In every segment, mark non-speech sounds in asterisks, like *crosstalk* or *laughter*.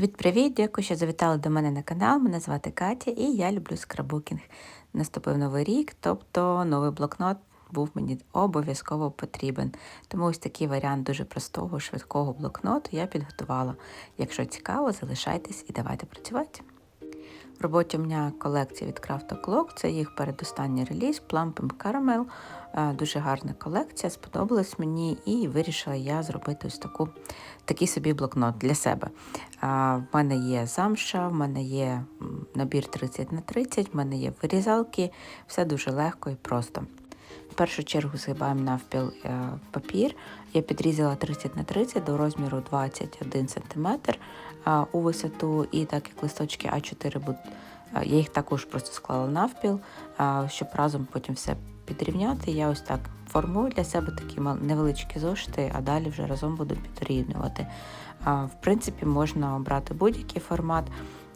Привіт-привіт! Дякую, що завітали до мене на канал. Мене звати Катя і я люблю скраббукінг. Наступив новий рік, тобто новий блокнот був мені обов'язково потрібен. Тому ось такий варіант дуже простого, швидкого блокноту я підготувала. Якщо цікаво, залишайтесь і давайте працювати. В роботі у мене колекція від Craft O'Clock, це їх передостанній реліз Plumping Caramel. Е, Дуже гарна колекція, сподобалась мені і вирішила я зробити ось таку, такий собі блокнот для себе. Е, В мене є замша, в мене є набір 30 на 30, в мене є вирізалки, все дуже легко і просто. В першу чергу згибаємо навпіл е, папір. Я підрізала 30 на 30 до розміру 21 см у висоту, і так як листочки А4 будуть, я їх також просто склала навпіл, щоб разом потім все підрівняти. Я ось так формую для себе такі невеличкі зошити, а далі вже разом буду підрівнювати. В принципі, можна обрати будь-який формат.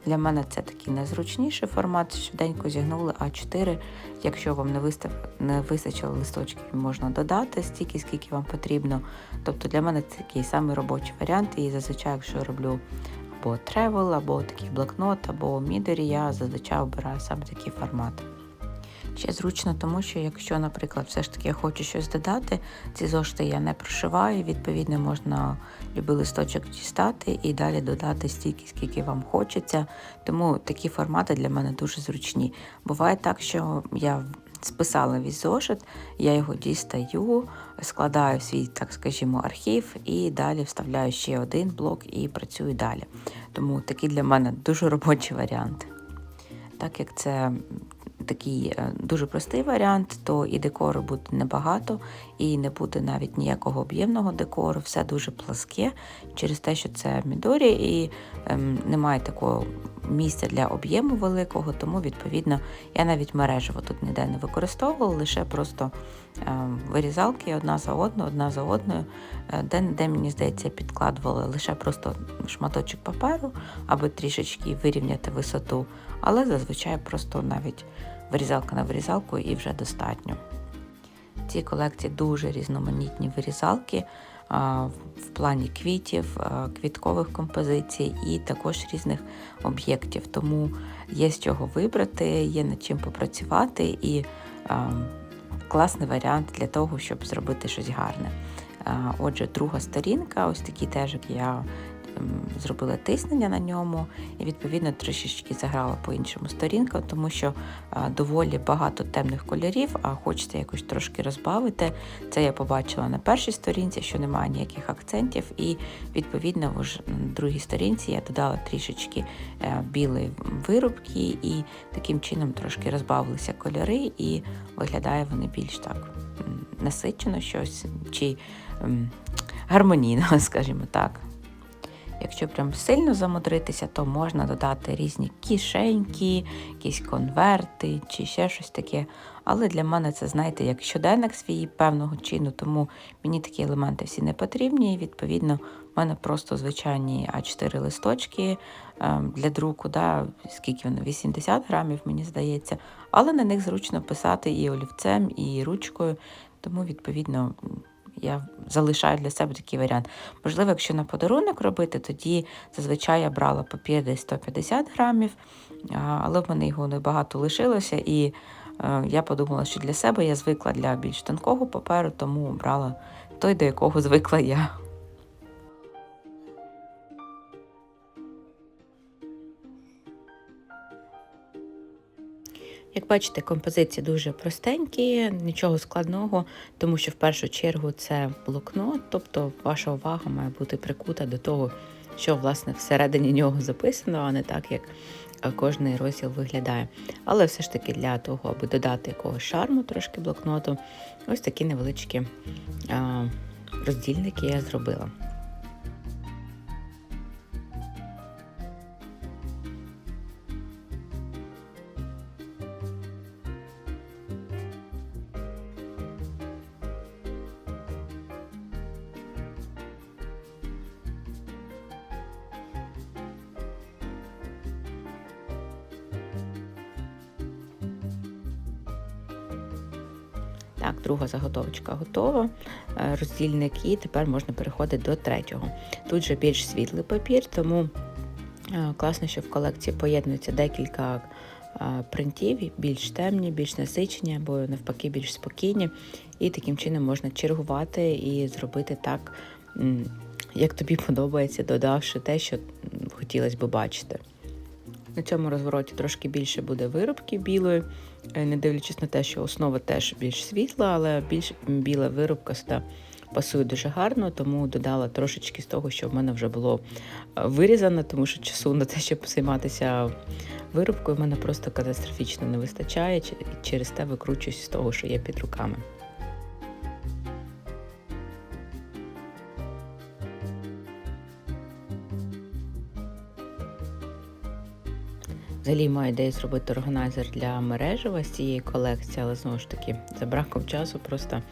Для мене це такий найзручніший формат. Швиденько зігнули А4. Якщо вам не вистав не вистачило листочків, можна додати стільки, скільки вам потрібно. Тобто для мене це такий самий робочий варіант. І зазвичай, якщо роблю або тревел, або такий блокнот, або мідері, я зазвичай обираю саме такий формат. Ще зручно, тому що якщо, наприклад, все ж таки я хочу щось додати, ці зошити я не прошиваю, відповідно, можна любий листочок дістати і далі додати стільки, скільки вам хочеться. Тому такі формати для мене дуже зручні. Буває так, що я списала весь зошит, я його дістаю, складаю свій, так скажімо, архів і далі вставляю ще один блок і працюю далі. Тому такий для мене дуже робочий варіант. Так як це такий е, дуже простий варіант, то і декору буде небагато, і не буде навіть ніякого об'ємного декору, все дуже пласке через те, що це мідорі і ем, немає такого місця для об'єму великого, тому відповідно я навіть мережево тут ніде не використовувала, лише просто ем, вирізалки одна за одною, одна за одною, е, де, де мені здається, підкладувала лише просто шматочок паперу, аби трішечки вирівняти висоту, але зазвичай просто навіть вирізалка на вирізалку і вже достатньо. В цій колекції дуже різноманітні вирізалки в плані квітів, квіткових композицій і також різних об'єктів. Тому є з чого вибрати, є над чим попрацювати і класний варіант для того, щоб зробити щось гарне. Отже, друга сторінка, ось такий теж, як я зробила тиснення на ньому, і відповідно трішечки заграла по іншому сторінкам, тому що доволі багато темних кольорів, а хочеться якось трошки розбавити. Це я побачила на першій сторінці, що немає ніяких акцентів, і відповідно на другій сторінці я додала трішечки е, білої вирубки, і таким чином трошки розбавилися кольори, і виглядає вони більш так насичено щось чи гармонійно, *laughs* скажімо так. Якщо прям сильно замудритися, то можна додати різні кишеньки, якісь конверти чи ще щось таке. Але для мене це, знаєте, як щоденник свій певного чину, тому мені такі елементи всі не потрібні. І відповідно, в мене просто звичайні А4 листочки е, для друку, да, скільки воно, 80 грамів, мені здається. Але на них зручно писати і олівцем, і ручкою. Тому, відповідно, я залишаю для себе такий варіант. Можливо, якщо на подарунок робити, тоді зазвичай я брала папір десь 150 грамів, але в мене його небагато лишилося, і е, я подумала, що для себе я звикла для більш тонкого паперу, тому брала той, до якого звикла я. Як бачите, композиції дуже простенькі, нічого складного, тому що в першу чергу це блокнот, тобто ваша увага має бути прикута до того, що власне всередині нього записано, а не так, як е, кожний розділ виглядає. Але все ж таки для того, аби додати якогось шарму трошки блокноту, ось такі невеличкі а, роздільники я зробила. Готова. Е, Роздільник і тепер можна переходити до третього. Тут же більш світлий папір, тому Е, Класно, що в колекції поєднується декілька е, принтів, більш темні, більш насичені, або навпаки, більш спокійні. І таким чином можна чергувати і зробити так, як тобі подобається, додавши те, що хотілося б бачити. На цьому розвороті трошки більше буде виробки білої, не дивлячись на те, що основа теж більш світла, але більш біла виробка сюди пасує дуже гарно, тому додала трошечки з того, що в мене вже було е, вирізано, тому що часу на те, щоб займатися виробкою, в мене просто катастрофічно не вистачає, і через те викручуюсь з того, що є під руками. Взагалі маю ідею зробити органайзер для мережева з цієї колекції, але знову ж таки, за браком часу просто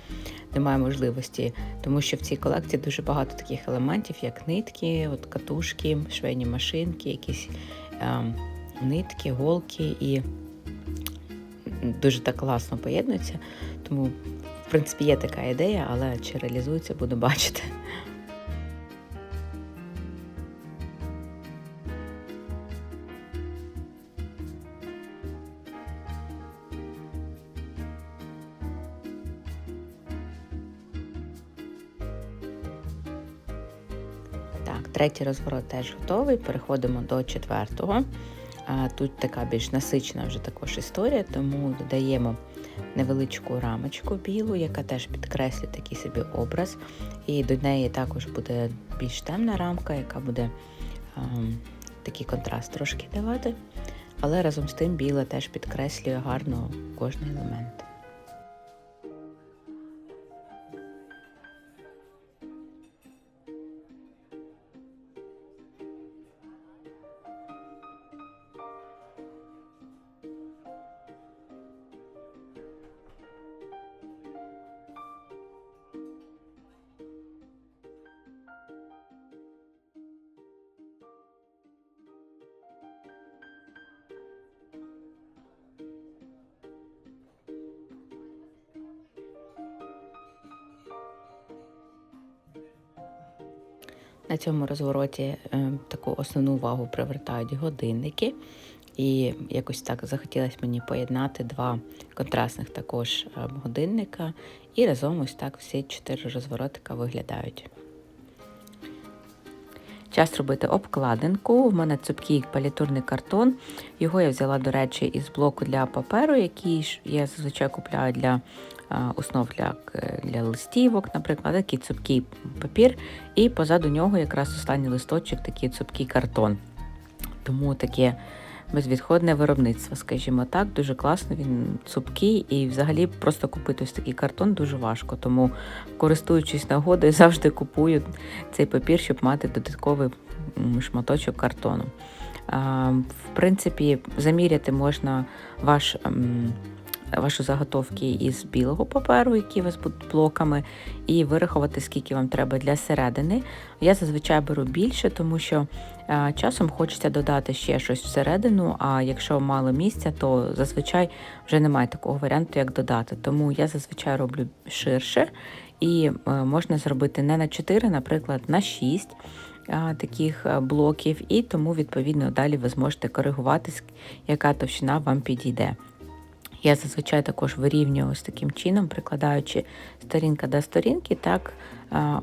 немає можливості, тому що в цій колекції дуже багато таких елементів, як нитки, от катушки, швейні машинки, якісь е, нитки, голки і дуже так класно поєднуються. Тому, в принципі, є така ідея, але чи реалізується, буду бачити. Третій розворот теж готовий. Переходимо до четвертого. Тут така більш насичена вже також історія, тому додаємо невеличку рамочку білу, яка теж підкреслює такий собі образ. І до неї також буде більш темна рамка, яка буде ем, такий контраст трошки давати. Але разом з тим біла теж підкреслює гарно кожний елемент. На цьому розвороті е, таку основну увагу привертають годинники. І якось так захотілося мені поєднати два контрастних також е, годинника. І разом ось так всі чотири розворотика виглядають. Час робити обкладинку. У мене цупкий палітурний картон. Його я взяла, до речі, із блоку для паперу, який я зазвичай купляю для основ для, для листівок, наприклад, такий цупкий папір. І позаду нього якраз останній листочок, такий цупкий картон. Тому таке безвідходне виробництво, скажімо так, дуже класно, він цупкий і взагалі просто купити ось такий картон дуже важко. Тому, користуючись нагодою, *laughs* завжди купую цей папір, щоб мати додатковий шматочок картону. В принципі, заміряти можна ваш. Ваші заготовки із білого паперу, які у вас будуть блоками, і вирахувати, скільки вам треба для середини. Я зазвичай беру більше, тому що е, часом хочеться додати ще щось всередину, а якщо мало місця, то зазвичай вже немає такого варіанту, як додати. Тому я зазвичай роблю ширше і е, можна зробити не на 4, наприклад, на 6 таких е, блоків, і тому, відповідно, далі ви зможете коригувати, яка товщина вам підійде. Я зазвичай також вирівнюю ось таким чином, прикладаючи сторінка до сторінки, так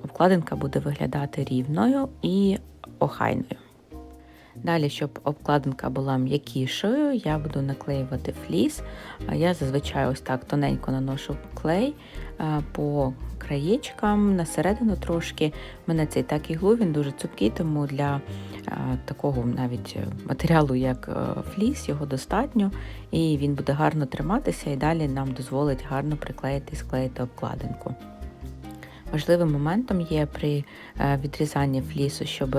обкладинка буде виглядати рівною і охайною. Далі, щоб обкладинка була м'якішою, я буду наклеювати фліс. Я зазвичай ось так тоненько наношу клей по краєчкам, на середину трошки. У мене цей так іглу, він дуже цупкий, тому для такого навіть е, матеріалу, як е, фліс, його достатньо, і він буде гарно триматися і далі нам дозволить гарно приклеїти і склеїти обкладинку. Важливим моментом є при е, відрізанні флісу, щоб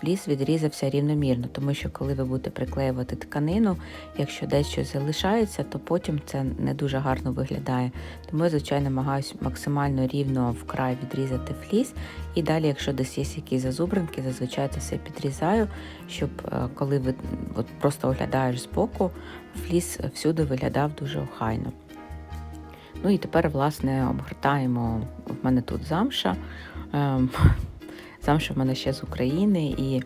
фліс відрізався рівномірно, тому що коли ви будете приклеювати тканину, якщо десь щось залишається, то потім це не дуже гарно виглядає. Тому я, звичайно, намагаюся максимально рівно вкрай відрізати фліс. І далі, якщо десь є якісь зазубринки, зазвичай це все підрізаю, щоб е, коли ви от просто оглядаєш збоку, фліс всюди виглядав дуже охайно. Ну і тепер, власне, обгортаємо. В мене тут замша. Ем, *laughs* Замша в мене ще з України, і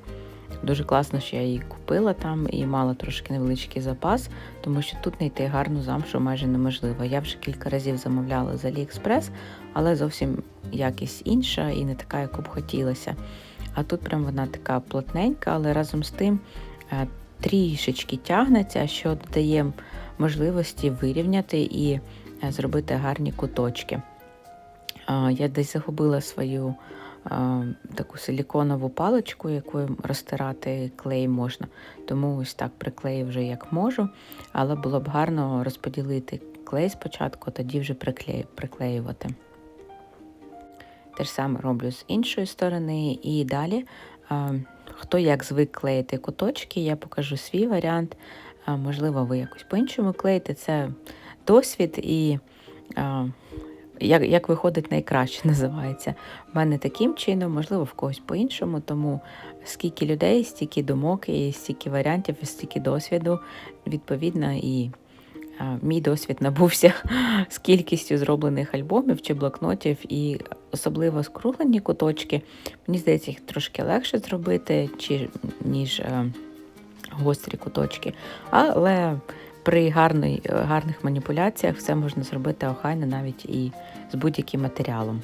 дуже класно, що я її купила там і мала трошки невеличкий запас, тому що тут знайти гарну замшу майже неможливо. Я вже кілька разів замовляла з Aliexpress, але зовсім якість інша і не така, яку б хотілося. А тут прям вона така плотненька, але разом з тим е, трішечки тягнеться, що додає можливості вирівняти і зробити гарні куточки. Я десь загубила свою таку силіконову паличку, якою розтирати клей можна. Тому ось так приклею вже як можу, але було б гарно розподілити клей спочатку, тоді вже приклеювати. Те ж саме роблю з іншої сторони, і далі, хто як звик клеїти куточки, я покажу свій варіант. Можливо, ви якось по-іншому клеїте. Це досвід і як як виходить найкраще, *laughs* називається. У мене таким чином, можливо, в когось по-іншому, тому скільки людей, стільки думок, і стільки варіантів, і стільки досвіду, відповідно, і мій досвід набувся *laughs* з кількістю зроблених альбомів чи блокнотів, і особливо скруглені куточки. Мені здається, їх трошки легше зробити, чи, ніж е, гострі куточки. Але при гарний, гарних маніпуляціях все можна зробити охайно навіть і з будь-яким матеріалом.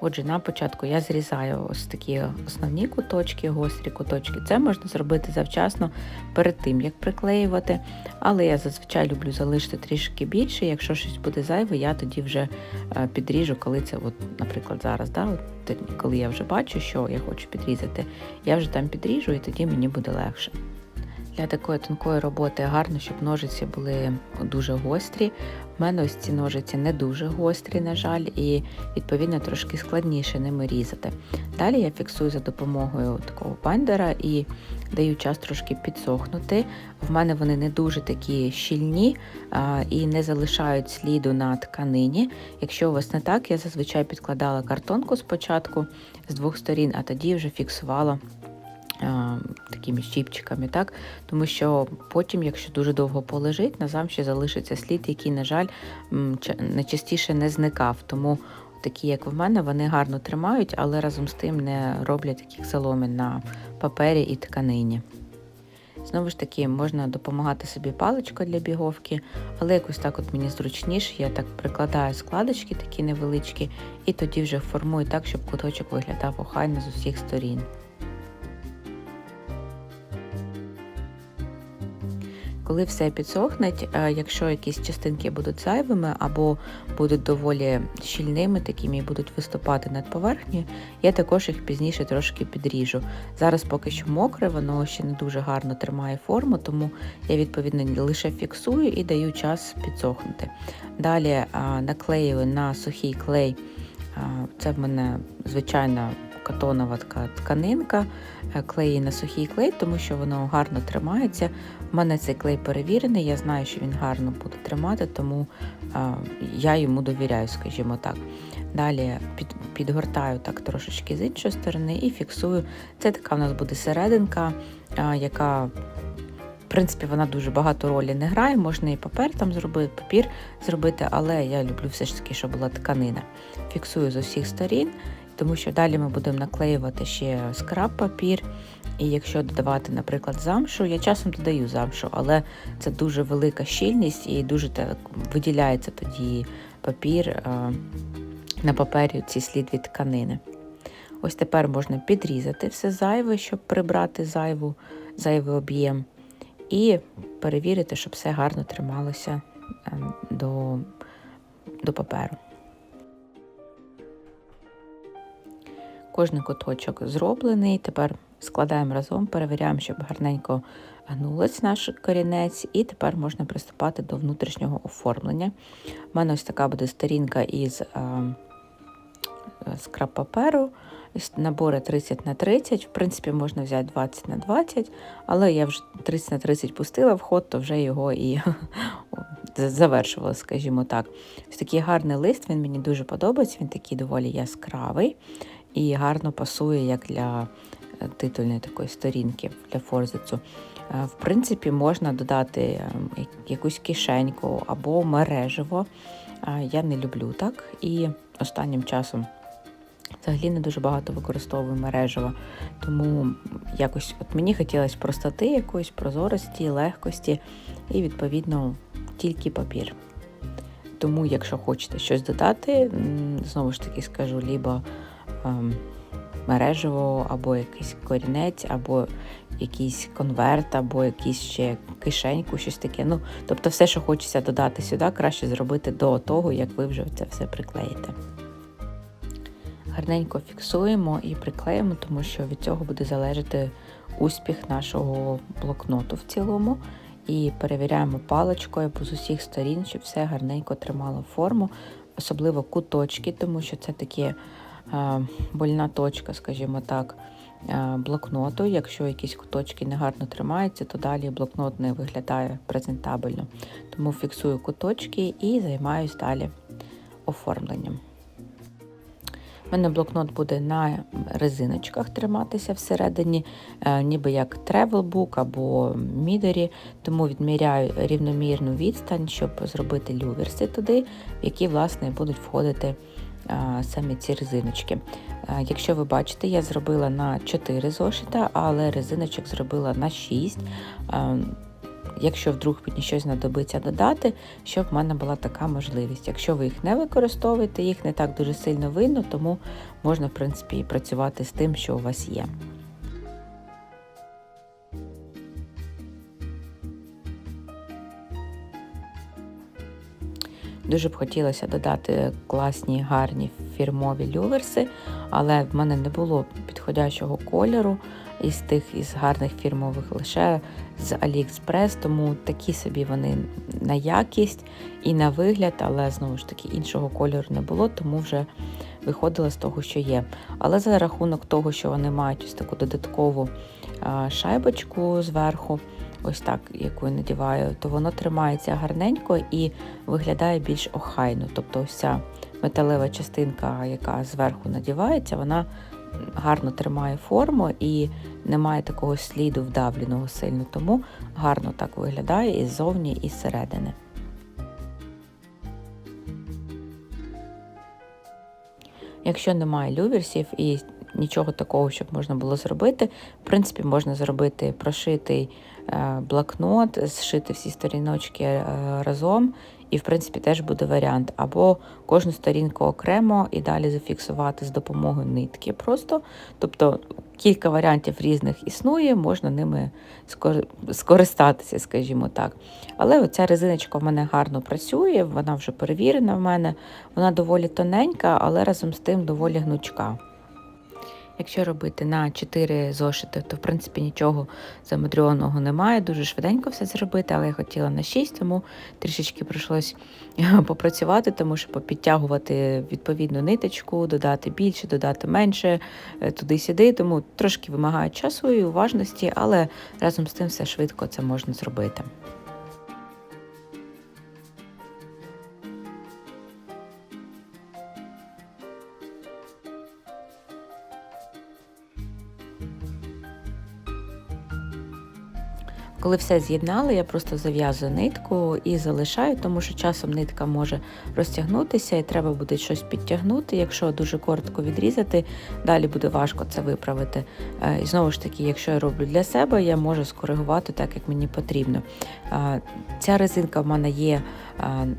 Отже, на початку я зрізаю ось такі основні куточки, гострі куточки. Це можна зробити завчасно перед тим, як приклеювати. Але я зазвичай люблю залишити трішки більше. Якщо щось буде зайве, я тоді вже е, підріжу, коли це, от, наприклад, зараз, да, коли я вже бачу, що я хочу підрізати, я вже там підріжу і тоді мені буде легше. Для такої тонкої роботи гарно, щоб ножиці були дуже гострі. У мене ось ці ножиці не дуже гострі, на жаль, і відповідно трошки складніше ними різати. Далі я фіксую за допомогою такого бандера і даю час трошки підсохнути. В мене вони не дуже такі щільні а, і не залишають сліду на тканині. Якщо у вас не так, я зазвичай підкладала картонку спочатку з двох сторін, а тоді вже фіксувала такими щіпчиками, так? тому що потім, якщо дуже довго полежить, на замші залишиться слід, який, на жаль, найчастіше не зникав. Тому такі, як в мене, вони гарно тримають, але разом з тим не роблять таких соломин на папері і тканині. Знову ж таки, можна допомагати собі паличкою для біговки, але якось так от мені зручніше, я так прикладаю складочки такі невеличкі, і тоді вже формую так, щоб куточок виглядав охайно з усіх сторін. Коли все підсохне, е, якщо якісь частинки будуть зайвими або будуть доволі щільними, такими і будуть виступати над поверхнею, я також їх пізніше трошки підріжу. Зараз поки що мокре, воно ще не дуже гарно тримає форму, тому я відповідно лише фіксую і даю час підсохнути. Далі наклею на сухий клей, це в мене звичайна катонова така тканинка, е, клеї на сухий клей, тому що воно гарно тримається. У мене цей клей перевірений, я знаю, що він гарно буде тримати, тому я йому довіряю, скажімо так. Далі під, підгортаю так трошечки з іншої сторони і фіксую. Це така в нас буде серединка, яка, в принципі, вона дуже багато ролі не грає, можна і папер там зробити, папір зробити, але я люблю все ж таки, щоб була тканина. Фіксую з усіх сторін тому що далі ми будемо наклеювати ще скраб папір. І якщо додавати, наприклад, замшу, я часом додаю замшу, але це дуже велика щільність і дуже так виділяється тоді папір на папері ці слід від тканини. Ось тепер можна підрізати все зайве, щоб прибрати зайву, зайвий об'єм, і перевірити, щоб все гарно трималося ем, до, до паперу. Кожний куточок зроблений. Тепер складаємо разом, перевіряємо, щоб гарненько гнулець наш корінець, і тепер можна приступати до внутрішнього оформлення. У мене ось така буде сторінка із скраб паперу. Набори 30 на 30, в принципі, можна взяти 20 на 20, але я вже 30 на 30 пустила в ход, то вже його і *laughs* завершувала, скажімо так. Ось такий гарний лист, він мені дуже подобається, він такий доволі яскравий і гарно пасує як для е, титульної такої сторінки для форзицу. Е, в принципі, можна додати е, якусь кишеньку або мережево. Я не люблю так. І останнім часом Взагалі не дуже багато використовую мережево, тому якось от мені хотілося простоти якоїсь прозорості, легкості і, відповідно, тільки папір. Тому, якщо хочете щось додати, знову ж таки скажу, лібо ем, мережево, або якийсь корінець, або якийсь конверт, або якийсь ще кишеньку, щось таке. Ну, Тобто, все, що хочеться додати сюди, краще зробити до того, як ви вже це все приклеїте. Гарненько фіксуємо і приклеїмо, тому що від цього буде залежати успіх нашого блокноту в цілому. І перевіряємо паличкою з усіх сторін, щоб все гарненько тримало форму, особливо куточки, тому що це такі больна точка, скажімо так, блокноту. Якщо якісь куточки негарно тримаються, то далі блокнот не виглядає презентабельно. Тому фіксую куточки і займаюся далі оформленням. У мене блокнот буде на резиночках триматися всередині, е, ніби як тревелбук або мідері, тому відміряю рівномірну відстань, щоб зробити люверси туди, в які власне будуть входити саме ці резиночки. Якщо ви бачите, я зробила на 4 зошита, але резиночок зробила на 6. Якщо вдруг мені щось знадобиться додати, щоб в мене була така можливість. Якщо ви їх не використовуєте, їх не так дуже сильно видно, тому можна, в принципі, працювати з тим, що у вас є. Дуже б хотілося додати класні гарні фірмові люверси, але в мене не було підходящого кольору із тих із гарних фірмових лише з AliExpress, тому такі собі вони на якість і на вигляд, але знову ж таки іншого кольору не було, тому вже виходила з того, що є. Але за рахунок того, що вони мають ось таку додаткову шайбочку зверху ось так, яку я надіваю, то воно тримається гарненько і виглядає більш охайно. Тобто ця металева частинка, яка зверху надівається, вона гарно тримає форму і немає такого сліду вдавленого сильно, тому гарно так виглядає і ззовні, і зсередини. Якщо немає люверсів і нічого такого, щоб можна було зробити. В принципі, можна зробити прошитий блокнот, зшити всі сторіночки е, разом, і, в принципі, теж буде варіант. Або кожну сторінку окремо і далі зафіксувати з допомогою нитки. Просто, тобто кілька варіантів різних існує, можна ними скористатися, скажімо так. Але оця резиночка в мене гарно працює, вона вже перевірена в мене, вона доволі тоненька, але разом з тим доволі гнучка. Якщо робити на 4 зошити, то в принципі нічого замудрьованого немає. Дуже швиденько все зробити, але я хотіла на 6, тому трішечки прийшлось *laughs* попрацювати, тому що підтягувати відповідну ниточку, додати більше, додати менше, е, туди-сюди. Тому трошки вимагає часу і уважності, але разом з тим все швидко це можна зробити. Коли все з'єднали, я просто зав'язую нитку і залишаю, тому що часом нитка може розтягнутися і треба буде щось підтягнути. Якщо дуже коротко відрізати, далі буде важко це виправити. Е, і знову ж таки, якщо я роблю для себе, я можу скоригувати так, як мені потрібно. Ця резинка в мене є,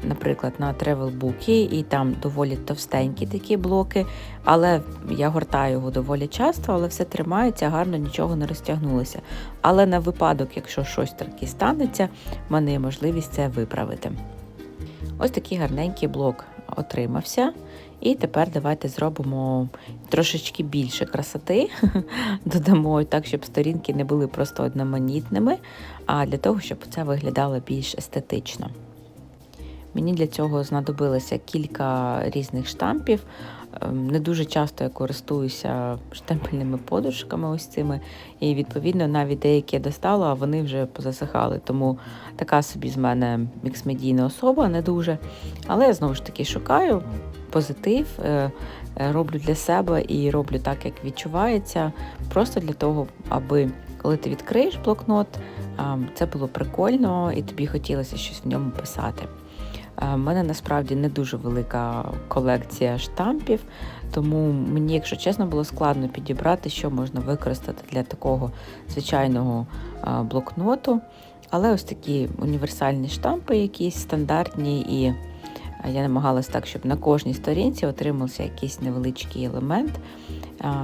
наприклад, на тревелбуки, і там доволі товстенькі такі блоки, але я гортаю його доволі часто, але все тримається, гарно нічого не розтягнулося. Але на випадок, якщо щось таке станеться, в мене є можливість це виправити. Ось такий гарненький блок отримався. І тепер давайте зробимо трошечки більше красоти, *laughs* додамо так, щоб сторінки не були просто одноманітними, а для того, щоб це виглядало більш естетично. Мені для цього знадобилося кілька різних штампів. Ем, не дуже часто я користуюся штемпельними подушками, ось цими, і відповідно навіть деякі я достала, а вони вже позасихали. Тому така собі з мене мікс-медійна особа, не дуже. Але я знову ж таки шукаю позитив, е, е, роблю для себе і роблю так, як відчувається, просто для того, аби коли ти відкриєш блокнот, це було прикольно і тобі хотілося щось в ньому писати. У мене насправді не дуже велика колекція штампів, тому мені, якщо чесно, було складно підібрати, що можна використати для такого звичайного блокноту. Але ось такі універсальні штампи, якісь стандартні, і я намагалась так, щоб на кожній сторінці отримався якийсь невеличкий елемент.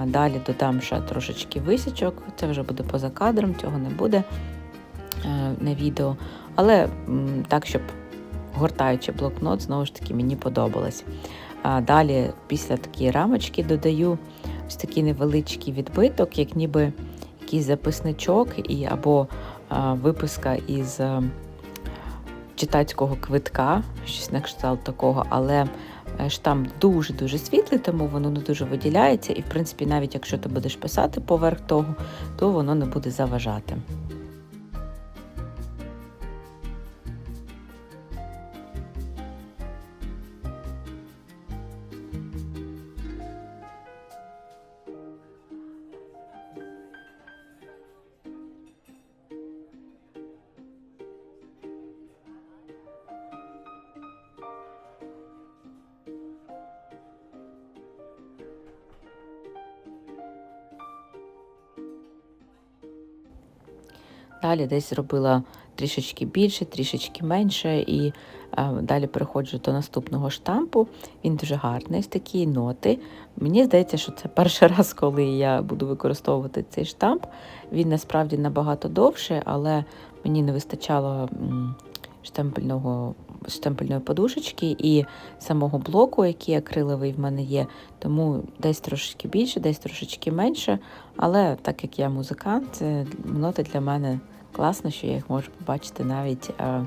Далі додам ще трошечки висічок, це вже буде поза кадром, цього не буде на відео. Але так, щоб гортаючи блокнот, знову ж таки, мені подобалось. Далі, після такої рамочки, додаю ось такий невеличкий відбиток, як ніби якийсь записничок і або виписка із читацького квитка, щось на кшталт такого, але е, штамп дуже-дуже світлий, тому воно не дуже виділяється. І, в принципі, навіть якщо ти будеш писати поверх того, то воно не буде заважати. Далі десь зробила трішечки більше, трішечки менше, і а, далі переходжу до наступного штампу. Він дуже гарний, ось такі ноти. Мені здається, що це перший *laughs* раз, коли я буду використовувати цей штамп. Він насправді набагато довше, але мені не вистачало штемпельного. Штемпельної подушечки і самого блоку, який акриловий в мене є, тому десь трошечки більше, десь трошечки менше. Але так як я музикант, ноти для мене класно, що я їх можу побачити навіть е,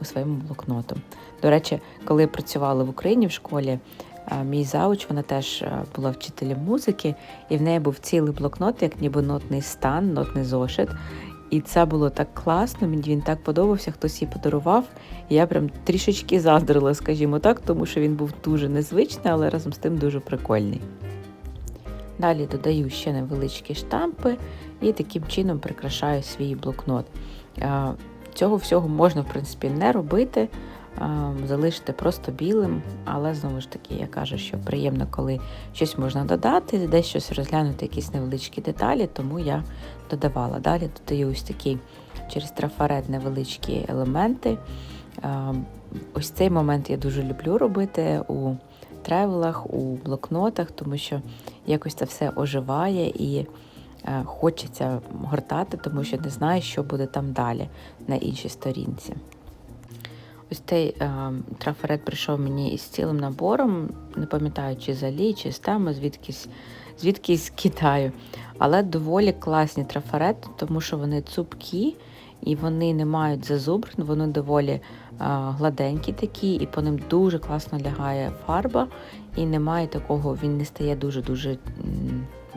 у своєму блокноту. До речі, коли я працювала в Україні в школі, е, мій зауч, вона теж е, була вчителем музики, і в неї був цілий блокнот, як ніби нотний стан, нотний зошит. І це було так класно, мені він так подобався, хтось їй подарував. І я прям трішечки заздрила, скажімо так, тому що він був дуже незвичний, але разом з тим дуже прикольний. Далі додаю ще невеличкі штампи і таким чином прикрашаю свій блокнот. Цього всього можна, в принципі, не робити, залишити просто білим, але знову ж таки, я кажу, що приємно, коли щось можна додати, десь щось розглянути, якісь невеличкі деталі, тому я додавала. Далі додаю ось такі через трафарет невеличкі елементи. Ось цей момент я дуже люблю робити у тревелах, у блокнотах, тому що якось це все оживає і е, хочеться гортати, тому що не знаю, що буде там далі на іншій сторінці. Ось цей е, трафарет прийшов мені із цілим набором, не пам'ятаю, чи з чи з теми, звідкись, звідкись *laughs* з Китаю. Але доволі класні трафарети, тому що вони цупкі і вони не мають зазубрин, вони доволі гладенькі такі, і по ним дуже класно лягає фарба, і немає такого, він не стає дуже-дуже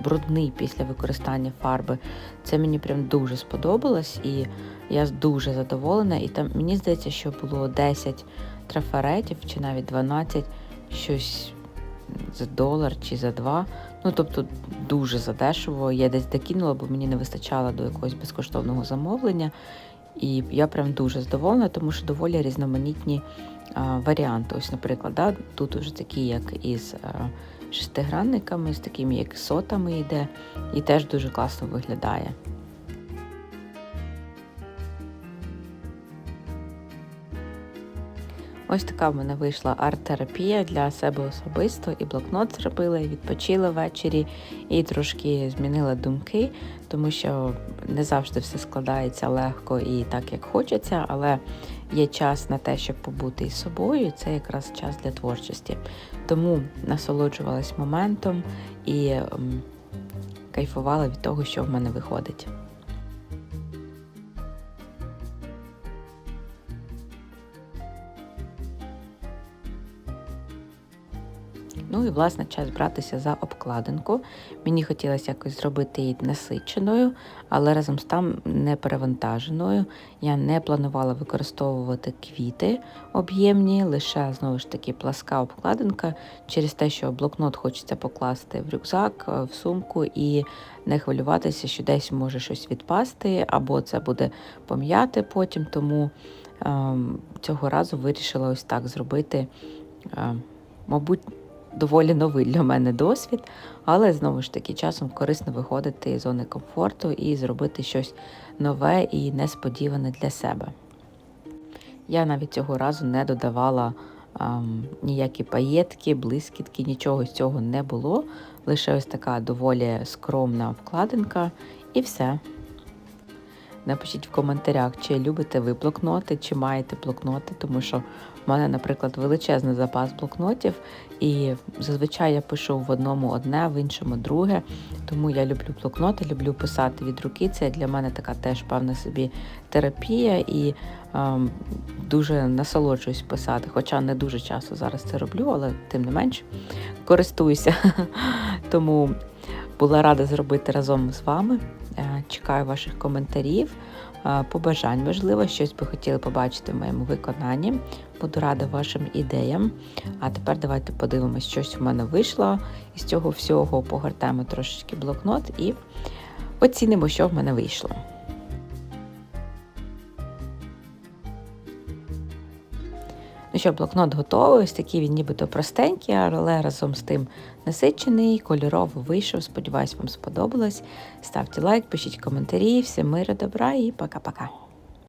брудний після використання фарби. Це мені прям дуже сподобалось, і я дуже задоволена. І там мені здається, що було 10 трафаретів чи навіть 12, щось за долар чи за два. Ну, тобто дуже задешево. Я десь докинула, бо мені не вистачало до якогось безкоштовного замовлення. І я прям дуже задоволена, тому що доволі різноманітні а, варіанти. Ось, наприклад, да, тут вже такі, як із а, шестигранниками, з такими, як сотами йде, і теж дуже класно виглядає. Ось така в мене вийшла арт-терапія для себе особисто, і блокнот зробила, і відпочила ввечері, і трошки змінила думки, тому що не завжди все складається легко і так, як хочеться, але є час на те, щоб побути із собою, і це якраз час для творчості. Тому насолоджувалась моментом і ем, кайфувала від того, що в мене виходить. І власне час братися за обкладинку. Мені хотілося якось зробити її насиченою, але разом з тим не перевантаженою. Я не планувала використовувати квіти об'ємні, лише знову ж таки пласка обкладинка через те, що блокнот хочеться покласти в рюкзак, е, в сумку і не хвилюватися, що десь може щось відпасти, або це буде пом'яти потім. Тому ем, цього разу вирішила ось так зробити. Е, мабуть, доволі новий для мене досвід, але знову ж таки часом корисно виходити з зони комфорту і зробити щось нове і несподіване для себе. Я навіть цього разу не додавала ем, ніякі паєтки, блискітки, нічого з цього не було. Лише ось така доволі скромна вкладинка і все. Напишіть в коментарях, чи любите ви блокноти, чи маєте блокноти, тому що в мене, наприклад, величезний запас блокнотів, і зазвичай я пишу в одному одне, в іншому друге. Тому я люблю блокноти, люблю писати від руки. Це для мене така теж певна собі терапія і ем, дуже насолоджуюсь писати. Хоча не дуже часто зараз це роблю, але тим не менш користуюся. *laughs* Тому була рада зробити разом з вами. Е, Чекаю ваших коментарів, побажань, можливо, щось би хотіли побачити в моєму виконанні. Буду рада вашим ідеям. А тепер давайте подивимось, щось в мене вийшло із цього всього. Погортаємо трошечки блокнот і оцінимо, що в мене вийшло. Ну що, блокнот готовий, ось такий він нібито простенький, але разом з тим насичений, кольорово вийшов. Сподіваюсь, вам сподобалось. Ставте лайк, пишіть коментарі, всім миру, добра і пока-пока.